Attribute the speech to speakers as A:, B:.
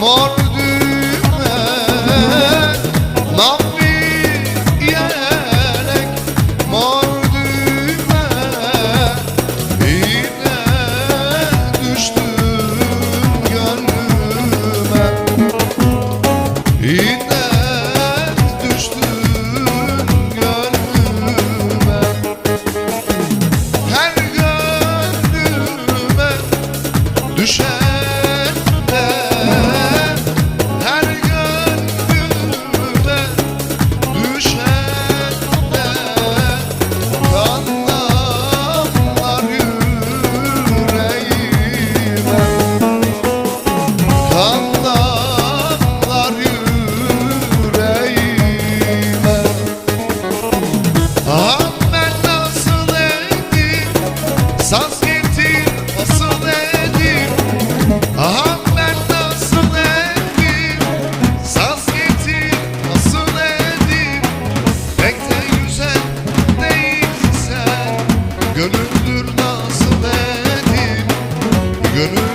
A: Mor Saz getir asıl edip Aha ben nasıl edip Saz getir asıl edip Pek de güzel değilsen Gönüldür nasıl edip Gönül